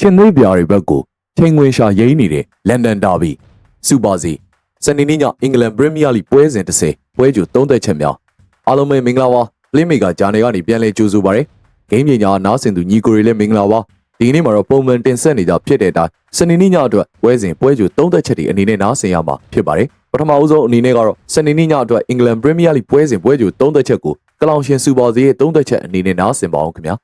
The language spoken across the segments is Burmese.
ချင်းသေးပြားတွေဘက်ကိုချိန်ဝင်ရှာရိမ့်နေတဲ့လန်ဒန်ဒါဘီစူပါစီစနေနေ့ညအင်္ဂလန်ပရီးမီးယားလိပွဲစဉ်30ပွဲကြိုသုံးသက်ချက်များအားလုံးပဲမင်္ဂလာပါပလင်းမေကဂျာနယ်ကနေပြန်လည်ကြိုဆိုပါရစေဂိမ်းပညာနားဆင်သူညီကိုတွေလည်းမင်္ဂလာပါဒီကနေ့မှာတော့ပုံမှန်တင်ဆက်နေကြဖြစ်တဲ့အတိုင်းစနေနေ့ညအတွက်ပွဲစဉ်ပွဲကြိုသုံးသက်ချက်တွေအနေနဲ့နားဆင်ရမှာဖြစ်ပါတယ်ပထမအဦးဆုံးအနေနဲ့ကတော့စနေနေ့ညအတွက်အင်္ဂလန်ပရီးမီးယားလိပွဲစဉ်ပွဲကြိုသုံးသက်ချက်ကိုကလောင်ရှင်စူပါစီရဲ့သုံးသက်ချက်အနေနဲ့နားဆင်ပါအောင်ခင်ဗျာ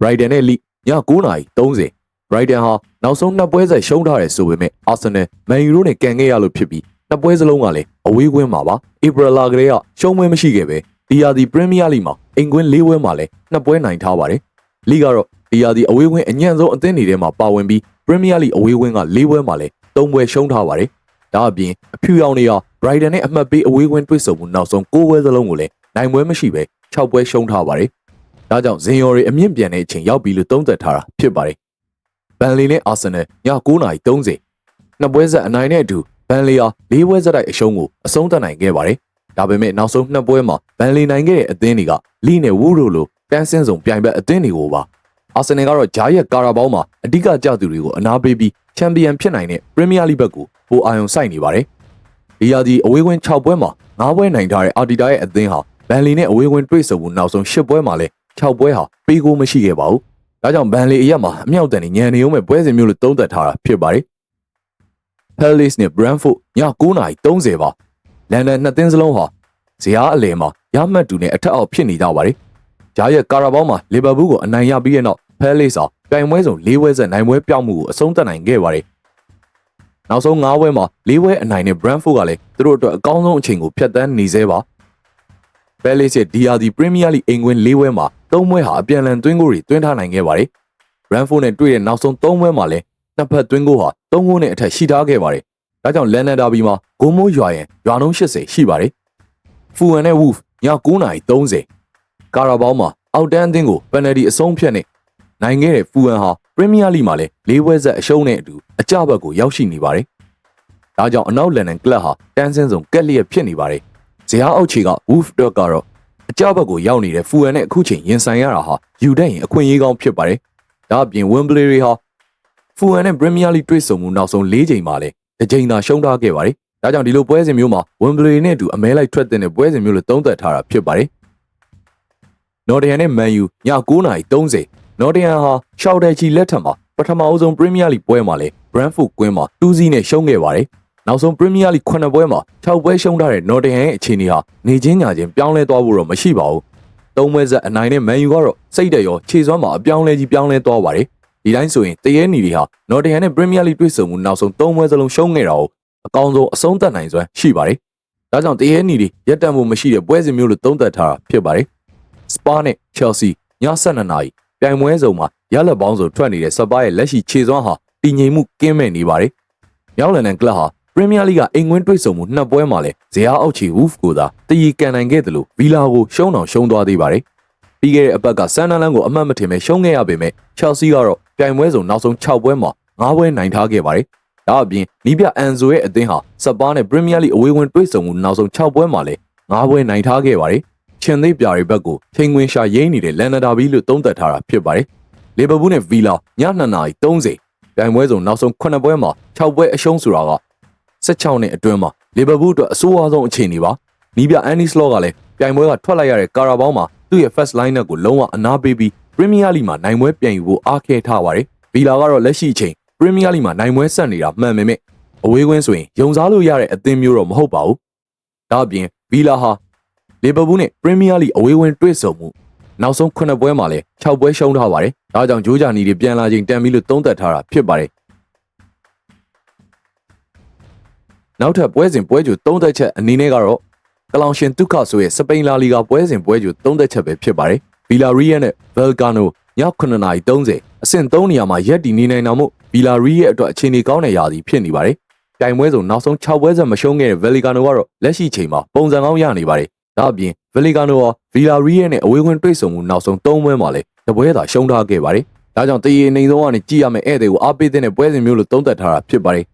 Brighton နဲ့ Leeds ည 9:30 Brighton ဟာနောက်ဆုံးနှစ်ပွဲဆက်ရှုံးထားတယ်ဆိုပေမဲ့ Arsenal, Man U တို့နဲ့ကန်ခဲ့ရလို့ဖြစ်ပြီးနှစ်ပွဲစလုံးကလည်းအဝေးကွင်းမှာပါ။ April လကလေးကရှုံးပွဲမရှိခဲ့ပဲဒီယာဒီ Premier League မှာအိမ်ကွင်း၄ပွဲမှာလည်းနှစ်ပွဲနိုင်ထားပါတယ်။ League ကတော့ဒီယာဒီအဝေးကွင်းအညံ့ဆုံးအသင်းတွေထဲမှာပါဝင်ပြီး Premier League အဝေးကွင်းက၄ပွဲမှာလည်း၃ပွဲရှုံးထားပါတယ်။ဒါအပြင်အဖြူရောင်တွေက Brighton နဲ့အမှတ်ပေးအဝေးကွင်းတွေ့ဆုံမှုနောက်ဆုံး၉ပွဲစလုံးကိုလည်းနိုင်ပွဲမရှိပဲ၆ပွဲရှုံးထားပါတယ်။ ဒါကြောင့်ဇင်ယော်တွေအမြင့်ပြန်တဲ့အချိန်ရောက်ပြီလို့သုံးသပ်ထားတာဖြစ်ပါတယ်။ဘန်လီနဲ့အာဆင်နယ်ည9:30နှစ်ပွဲဆက်အနိုင်နဲ့အတူဘန်လီဟာ၄ပွဲဆက်တိုက်အရှုံးကိုအဆုံးသတ်နိုင်ခဲ့ပါတယ်။ဒါပေမဲ့နောက်ဆုံးနှစ်ပွဲမှာဘန်လီနိုင်ခဲ့တဲ့အသင်းတွေကလီနဲ့ဝူးတို့လိုတန်းစင်းစုံပြိုင်ဘက်အသင်းတွေကိုပါအာဆင်နယ်ကတော့ဂျားရဲ့ကာရာဘောင်းမှာအဓိကကျသူတွေကိုအနာပေးပြီးချန်ပီယံဖြစ်နိုင်တဲ့ပရီးမီးယားလိဘက်ကိုပိုအာရုံစိုက်နေပါတယ်။ဒီယာဒီအဝေးကွင်း6ပွဲမှာ9ပွဲနိုင်ထားတဲ့အာတီတာရဲ့အသင်းဟာဘန်လီနဲ့အဝေးကွင်းတွေ့ဆုံမှုနောက်ဆုံး10ပွဲမှာလည်း 6ပွဲဟာပေးကိုမရှိခဲ့ပါဘူး။ဒါကြောင့်ဘန်လီအရက်မှာအမြောက်တန်နေညံနေုံမဲ့ပွဲစဉ်မျိုးလို့သုံးသပ်ထားတာဖြစ်ပါတယ်။ Palace နဲ့ Brentford ည9:30ပါ။လန်ဒန်နှစ်သင်းစလုံးဟာဇယားအလယ်မှာရမှတ်တူနဲ့အထက်အောက်ဖြစ်နေကြပါတယ်။ဂျားရဲ့ကာရာဘောင်းမှာလီဗာပူးကိုအနိုင်ရပြီးတဲ့နောက် Palace ဟာပြိုင်ပွဲစုံ၄ပွဲဆက်နိုင်ပွဲပြောင်းမှုကိုအဆုံးသတ်နိုင်ခဲ့ပါတယ်။နောက်ဆုံး၅ပွဲမှာ၄ပွဲအနိုင်နဲ့ Brentford ကလည်းသူတို့အတွက်အကောင်းဆုံးအချိန်ကိုဖျက်ဆီးနေသေးပါ။ Palace ရဲ့ DRD Premier League အိမ်ကွင်း၄ပွဲမှာ ၃ပွဲဟာအပြန်အလှန်သွင်းဂိုးတွေသွင်းထားနိုင်ခဲ့ပါတယ်။ Brentford နဲ့တွေ့တဲ့နောက်ဆုံး၃ပွဲမှာလည်းနှစ်ဖက်သွင်းဂိုးဟာ၃ဂိုးနဲ့အထက်ရှိထားခဲ့ပါတယ်။ဒါကြောင့်လန်နန်ဒါဘီမှာဂိုးမိုးရွာရင်ရွာနှုန်း80ရှိပါတယ်။ Fulham နဲ့ Wolves ည9:30ကာရာဘောင်းမှာအောက်တန်းအသင်းကိုပယ်နယ်တီအဆုံးဖြတ်နဲ့နိုင်ခဲ့တဲ့ Fulham ဟာ Premier League မှာလည်း၄ပွဲဆက်အရှုံးနဲ့အတူအကြဘက်ကိုရောက်ရှိနေပါတယ်။ဒါကြောင့်အနောက်လန်ဒန်ကလပ်ဟာတန်းစင်းဆုံးကက်လျက်ဖြစ်နေပါတယ်။ဇယားအောက်ခြေက Wolves တော့ကတော့ အကြဘက်ကိုရောက်နေတဲ့ Fulham နဲ့အခုချိန်ရင်ဆိုင်ရတာဟာယူတဲ့ရင်အခွင့်အရေးကောင်းဖြစ်ပါတယ်။ဒါအပြင် Wembley တွေဟာ Fulham နဲ့ Premier League တွေ့ဆုံမှုနောက်ဆုံး၄ချိန်မှာလည်းတစ်ချိန်သာရှုံးထားခဲ့ပါတယ်။ဒါကြောင့်ဒီလိုပွဲစဉ်မျိုးမှာ Wembley နဲ့အတူအမဲလိုက်ထွက်တဲ့ပွဲစဉ်မျိုးလို့သုံးသပ်ထားတာဖြစ်ပါတယ်။ Nottingham နဲ့ Man U ည9:30 Nottingham ဟာရှောက်တယ်ချီလက်ထက်မှာပထမအဆုံး Premier League ပွဲမှာလည်း Brentford ကွင်းမှာ2-0နဲ့ရှုံးခဲ့ပါတယ်။ နောက်ဆုံး Premier League 9ပွဲမှာ6ပွဲရှုံးထားတဲ့ Nottingham ရဲ့အခြေအနေဟာနေချင်းညာချင်းပြောင်းလဲသွားဖို့တော့မရှိပါဘူး။သုံးပွဲဆက်အနိုင်နဲ့ Man U ကတော့စိတ်တရောခြေစွမ်းမှာအပြောင်းလဲကြီးပြောင်းလဲသွားပါတယ်။ဒီတိုင်းဆိုရင်တရေနီတွေဟာ Nottingham နဲ့ Premier League တွေ့ဆုံမှုနောက်ဆုံး3ပွဲစလုံးရှုံးခဲ့တာကိုအကောင်းဆုံးအဆုံးသတ်နိုင်စွမ်းရှိပါတယ်။ဒါကြောင့်တရေနီတွေရက်တံမှုမရှိတဲ့ပွဲစဉ်မျိုးလို့သုံးသပ်ထားတာဖြစ်ပါတယ်။ Spa နဲ့ Chelsea ည7:00နာရီပြိုင်ပွဲစုံမှာရလက်ပေါင်းစုံထွက်နေတဲ့စပါးရဲ့လက်ရှိခြေစွမ်းဟာတည်ငြိမ်မှုကင်းမဲ့နေပါတယ်။မြောက်လန်ဒန်ကလပ်ဟာ ပရီးမီးယားလိကအိမ်ကွင်းတွေ့ဆုံမှုနှစ်ပွဲမှာလည်းဇယားအောက်ချီ Wolf ကိုသာတည်ကန်နိုင်ခဲ့တယ်လို့ဗီလာကိုရှုံးအောင်ရှုံးသွားသေးပါတယ်။ပြီးခဲ့တဲ့အပတ်ကဆန်နလန်ကိုအမှတ်မထင်ပဲရှုံးခဲ့ရပေမဲ့ Chelsea ကတော့ပြိုင်ပွဲစုံနောက်ဆုံး6ပွဲမှာ9ပွဲနိုင်ထားခဲ့ပါတယ်။ဒါအပြင်နီးပြအန်ဇိုရဲ့အသင်းဟာစပါးနဲ့ပရီးမီးယားလိအဝေးဝင်တွေ့ဆုံမှုနောက်ဆုံး6ပွဲမှာလည်း9ပွဲနိုင်ထားခဲ့ပါတယ်။ချင်းသေးပြာရီဘက်ကိုချိန်ခွင်ရှာရိမ့်နေတဲ့လန်နာဒါဘီလို့သုံးသပ်ထားတာဖြစ်ပါတယ်။လီဗာပူးနဲ့ဗီလာည2:30ပြိုင်ပွဲစုံနောက်ဆုံး9ပွဲမှာ6ပွဲအရှုံးဆိုတာက 16နှစ်အတွင်းမှာလီဗာပူးအတွက်အဆိုးအဝါဆုံးအခြေအနေပါနီးပြအန်နီစလော့ကလည်းပြိုင်ပွဲကထွက်လိုက်ရတဲ့ကာရာဘောင်းမှာသူ့ရဲ့ first line နဲ့ကိုလုံးဝအနာပေးပြီးပရီးမီးယားလိမှာနိုင်ပွဲပြန်ယူဖို့အားခဲထားပါတယ်ဗီလာကတော့လက်ရှိအချိန်ပရီးမီးယားလိမှာနိုင်ပွဲဆက်နေတာမှန်ပေမဲ့အဝေးကွင်းဆိုရင်ယုံစားလို့ရတဲ့အသင်းမျိုးတော့မဟုတ်ပါဘူးဒါအပြင်ဗီလာဟာလီဗာပူးနဲ့ပရီးမီးယားလိအဝေးကွင်းတွေ့ဆုံမှုနောက်ဆုံး9ပွဲမှာလည်း6ပွဲရှုံးထားပါတယ်။ဒါကြောင့်ဂျိုးဂျာနီတွေပြန်လာချိန်တန်ပြီးလို့သုံးသပ်ထားတာဖြစ်ပါတယ်။ နောက်ထပ်ပွဲစဉ်ပွဲကြိုသုံးသက်ချက်အနေနဲ့ကတော့ကလောင်ရှင်တုခဆိုရဲ့စပိန်လာလီဂါပွဲစဉ်ပွဲကြိုသုံးသက်ချက်ပဲဖြစ်ပါတယ်။ဗီလာရီယာနဲ့ဗယ်ကာနိုည9:30အဆင့်3နေရာမှာရက်တီနေနိုင်တာမို့ဗီလာရီရဲ့အတွက်အခြေအနေကောင်းတဲ့ရာသီဖြစ်နေပါတယ်။တိုင်ပွဲစဉ်နောက်ဆုံး6ပွဲဆက်မရှုံးခဲ့တဲ့ဗယ်လီကာနိုကတော့လက်ရှိချိန်မှာပုံစံကောင်းရနေပါတယ်။ဒါအပြင်ဗယ်လီကာနိုဟာဗီလာရီယာနဲ့အဝေးဝင်တွေ့ဆုံမှုနောက်ဆုံး3ပွဲမှာလည်းတပွဲသာရှုံးထားခဲ့ပါတယ်။ဒါကြောင့်တရေနေဆုံးကနေကြည့်ရမယ့်ဧည့်သည်ကိုအားပေးတဲ့ပွဲစဉ်မျိုးလို့သုံးသပ်ထားတာဖြစ်ပါတယ်။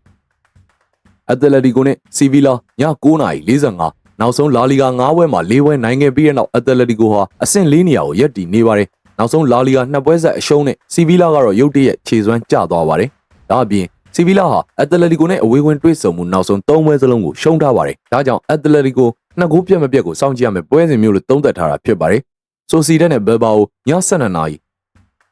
အက်တလက်တီကိုနဲ့စီဗီလာည9:45နောက်ဆုံးလာလီဂါ9ပွဲမှာ4ပွဲနိုင်ခဲ့ပြီးတဲ့နောက်အက်တလက်တီကိုဟာအဆင့်4နေရာကိုရပ်တည်နေပါတယ်။နောက်ဆုံးလာလီဂါနှစ်ပွဲဆက်အရှုံးနဲ့စီဗီလာကတော့ရုတ်တရက်ခြေစွမ်းကျသွားပါတယ်။ဒါအပြင်စီဗီလာဟာအက်တလက်တီကိုနဲ့အဝေးဝင်တွေ့ဆုံမှုနောက်ဆုံး၃ပွဲစလုံးကိုရှုံးထားပါတယ်။ဒါကြောင့်အက်တလက်တီကိုနှစ်ဂိုးပြတ်မပြတ်ကိုစောင့်ကြည့်ရမယ်ပွဲစဉ်မျိုးလို့သုံးသပ်ထားတာဖြစ်ပါတယ်။ဆိုစီတက်နဲ့ဘယ်ဘာကိုည7နာရီ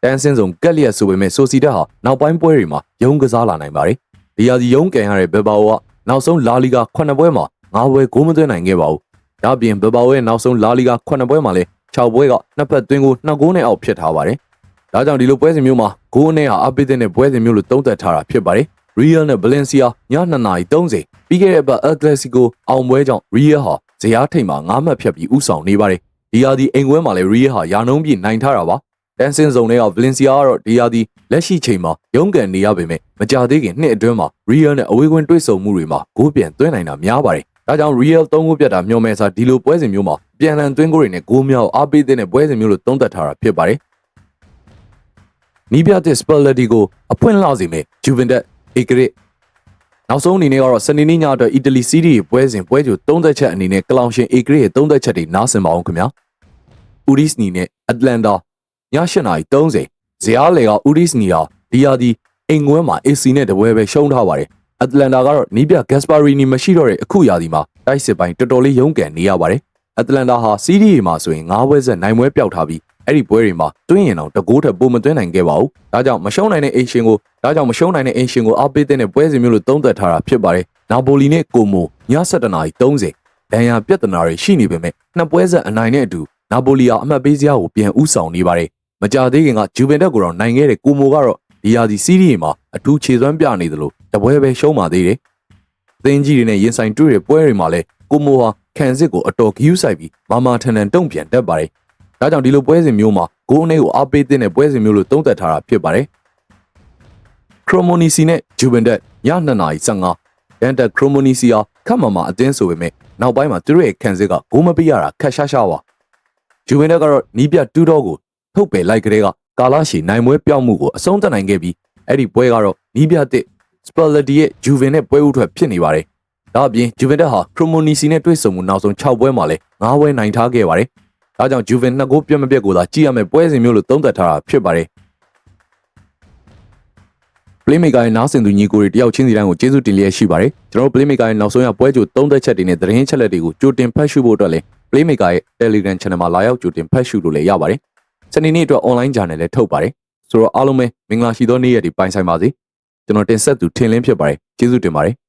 တန်းစင်းဆုံးကက်လျက်ဆိုပေမဲ့ဆိုစီတက်ဟာနောက်ပိုင်းပွဲတွေမှာရုံးကစားလာနိုင်ပါတယ်။ဒီရာစီရုံးကန်ရတဲ့ဘယ်ဘာက နောက်ဆုံးလာလီဂါ9ပွဲမှာ9ပွဲဂိုးမသွင်းနိုင်ခဲ့ပါဘူး။ဒါအပြင်ဘယ်ဘာရဲ့နောက်ဆုံးလာလီဂါ9ပွဲမှာလည်း6ပွဲကနှစ်ဖက်သွင်းကို2ဂိုးနဲ့အောက်ဖြစ်ထားပါတယ်။ဒါကြောင့်ဒီလိုပွဲစဉ်မျိုးမှာဂိုးနဲ့ဟာအပိသတဲ့ပွဲစဉ်မျိုးလို့သုံးသပ်ထားတာဖြစ်ပါတယ်။ Real နဲ့ Valencia ည2:30ပြီးခဲ့တဲ့ဘက် El Clasico အောင်ပွဲကြောင့် Real ဟာဇယားထိပ်မှာ9မှတ်ဖြတ်ပြီးဥဆောင်နေပါတယ်။ဒီယာဒီအိမ်ကွဲမှာလည်း Real ဟာယာနှုံးပြည့်နိုင်ထားတာပါ။ တန်ဆင်းစုံတွေက Valencia ကတော့ဒီယာဒီလက်ရှိချိန်မှာရုန်းကန်နေရပေမဲ့မကြသေးခင်နှစ်အတွင်းမှာ Real နဲ့အဝေးကွင်းတွေ့ဆုံမှုတွေမှာဂိုးပြန်သွင်းနိုင်တာများပါတယ်။ဒါကြောင့် Real 3ဂိုးပြတ်တာမျှော်မဲ့စားဒီလိုပွဲစဉ်မျိုးမှာပြန်လည်သွင်းဂိုးတွေနဲ့ဂိုးများကိုအားပေးတဲ့ပွဲစဉ်မျိုးလို့သုံးသပ်ထားတာဖြစ်ပါတယ်။နီးပြတဲ့ Spalletti ကိုအဖွင့်လောက်စီမဲ့ Juventus Egret နောက်ဆုံးအနေနဲ့ကတော့စနေနေ့ညအတွက်အီတလီစီးရီးပွဲစဉ်ပွဲကြို30ချက်အနေနဲ့ကလောင်ရှင် Egret ရဲ့30ချက်တွေနားဆင်ပါအောင်ခင်ဗျာ။ Udinese နဲ့ Atlanta ည 8:30ဇီယားလေက Udinese ဟာဒီယာဒီအိမ်ကွဲမှာ AC နဲ့တပွဲပဲရှုံးထားပါတယ်။ Atlanta ကတော့နီးပြ Gasparini မရှိတော့တဲ့အခုရာသီမှာတိုက်စစ်ပိုင်းတော်တော်လေးရုန်းကန်နေရပါတယ်။ Atlanta ဟာစီးရီးမှာဆိုရင်9ပွဲဆက်နိုင်ပွဲပျောက်ထားပြီးအဲ့ဒီပွဲတွေမှာတွင်းရင်တော့တကိုးထက်ပိုမသွင်းနိုင်ခဲ့ပါဘူး။ဒါကြောင့်မရှုံးနိုင်တဲ့အင်ရှင်ကိုဒါကြောင့်မရှုံးနိုင်တဲ့အင်ရှင်ကိုအားပေးတဲ့ပွဲစဉ်မျိုးလို့သုံးသပ်ထားတာဖြစ်ပါတယ်။နာပိုလီနဲ့ကိုမိုည7:30ဒဏ်ရာပြဿနာတွေရှိနေပေမဲ့နှစ်ပွဲဆက်အနိုင်နဲ့အတူနာပိုလီဟာအမှတ်ပေးစရာကိုပြန်ဥဆောင်နေပါတယ်။ မကြသေးခင်ကဂျူဗင်တက်ကိုတော့နိုင်ခဲ့တဲ့ကိုမိုကတော့ဒီယာဒီစီးရီးမှာအထူးခြေစွမ်းပြနေသလိုတပွဲပဲရှုံးပါသေးတယ်။သင်းကြီးတွေနဲ့ရင်ဆိုင်တွေ့တဲ့ပွဲတွေမှာလည်းကိုမိုဟာခံစစ်ကိုအတော်ဂယူးဆိုင်ပြီးမာမာထန်ထန်တုံ့ပြန်တတ်ပါတယ်။ဒါကြောင့်ဒီလိုပွဲစဉ်မျိုးမှာဂိုးအနေကိုအားပေးတဲ့ပွဲစဉ်မျိုးလို့သုံးသပ်ထားတာဖြစ်ပါတယ်။ Cremonese နဲ့ Juventus ည2:15ဒန်တက် Cremonese ဟာခက်မမာအသင်းဆိုပေမဲ့နောက်ပိုင်းမှာသူတို့ရဲ့ခံစစ်ကဂိုးမပေးရတာခက်ရှားရှားပါ။ Juventus ကတော့နီးပြတူတော့ကို ထုတ်ပယ်လိုက်ကလေးကကာလာရှီနိုင်ပွဲပြောင်းမှုကိုအဆုံးသတ်နိုင်ခဲ့ပြီးအဲ့ဒီပွဲကတော့နီးပြတဲ့ Spalletti ရဲ့ Juve နဲ့ပွဲဥထွက်ဖြစ်နေပါတယ်။ဒါအပြင် Juventus ဟာ Cremonese နဲ့တွေ့ဆုံမှုနောက်ဆုံး6ပွဲမှာလည်း9ပွဲနိုင်ထားခဲ့ပါတယ်။ဒါကြောင့် Juve နှစ်ဂိုးပြတ်မပြတ်ကိုသာကြည့်ရမယ်ပွဲစဉ်မျိုးလို့သုံးသပ်ထားတာဖြစ်ပါတယ်။ Playmaker ရဲ့နားဆင်သူညီကိုတွေတယောက်ချင်းစီတိုင်းကိုကျေးဇူးတင်လျက်ရှိပါတယ်။ကျွန်တော်တို့ Playmaker ရဲ့နောက်ဆုံးရပွဲကြိုသုံးသက်ချက်တွေနဲ့သတင်းချက်လက်တွေကိုကြိုတင်ဖတ်ရှုဖို့အတွက်လည်း Playmaker ရဲ့ Telegram Channel မှာလာရောက်ကြိုတင်ဖတ်ရှုလို့လည်းရပါတယ်။ စနေနေ့အတွက် online journal လည်းထုတ်ပါတယ်။ဆိုတော့အားလုံးပဲမင်္ဂလာရှိသောနေ့ရက်ဒီပိုင်ဆိုင်ပါစေ။ကျွန်တော်တင်ဆက်သူထင်လင်းဖြစ်ပါတယ်။ကျေးဇူးတင်ပါတယ်။